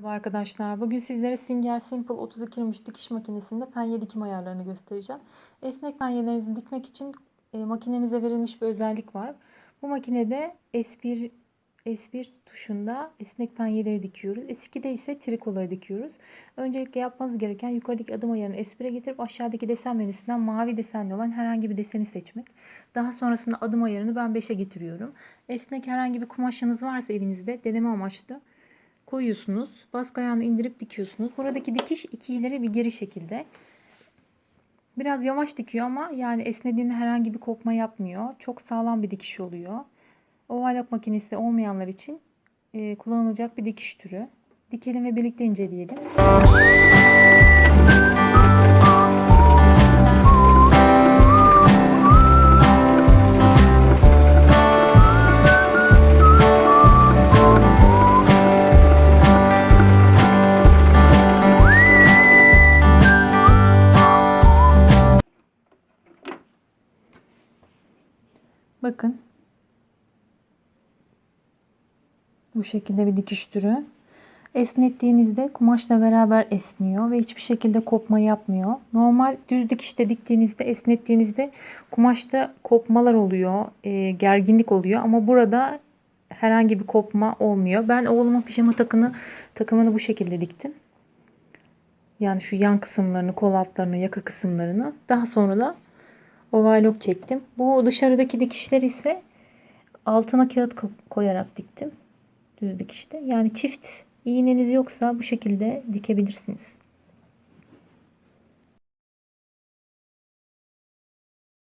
Merhaba arkadaşlar. Bugün sizlere Singer Simple 32 23 dikiş makinesinde penye dikim ayarlarını göstereceğim. Esnek penyelerinizi dikmek için e, makinemize verilmiş bir özellik var. Bu makinede S1 S1 tuşunda esnek penyeleri dikiyoruz. S2'de ise trikoları dikiyoruz. Öncelikle yapmanız gereken yukarıdaki adım ayarını S1'e getirip aşağıdaki desen menüsünden mavi desenli olan herhangi bir deseni seçmek. Daha sonrasında adım ayarını ben 5'e getiriyorum. Esnek herhangi bir kumaşınız varsa elinizde deneme amaçlı koyuyorsunuz. Baskı ayağını indirip dikiyorsunuz. Buradaki dikiş iki ileri bir geri şekilde. Biraz yavaş dikiyor ama yani esnediğinde herhangi bir kopma yapmıyor. Çok sağlam bir dikiş oluyor. Ovalok makinesi olmayanlar için e, kullanılacak bir dikiş türü. Dikelim ve birlikte inceleyelim. Bakın. Bu şekilde bir dikiş türü. Esnettiğinizde kumaşla beraber esniyor ve hiçbir şekilde kopma yapmıyor. Normal düz dikişte diktiğinizde, esnettiğinizde kumaşta kopmalar oluyor, e, gerginlik oluyor ama burada herhangi bir kopma olmuyor. Ben oğluma pijama takını takımını bu şekilde diktim. Yani şu yan kısımlarını, kol altlarını, yaka kısımlarını. Daha sonra da ovalok çektim. Bu dışarıdaki dikişler ise altına kağıt koyarak diktim. Düz dikişte. Yani çift iğneniz yoksa bu şekilde dikebilirsiniz.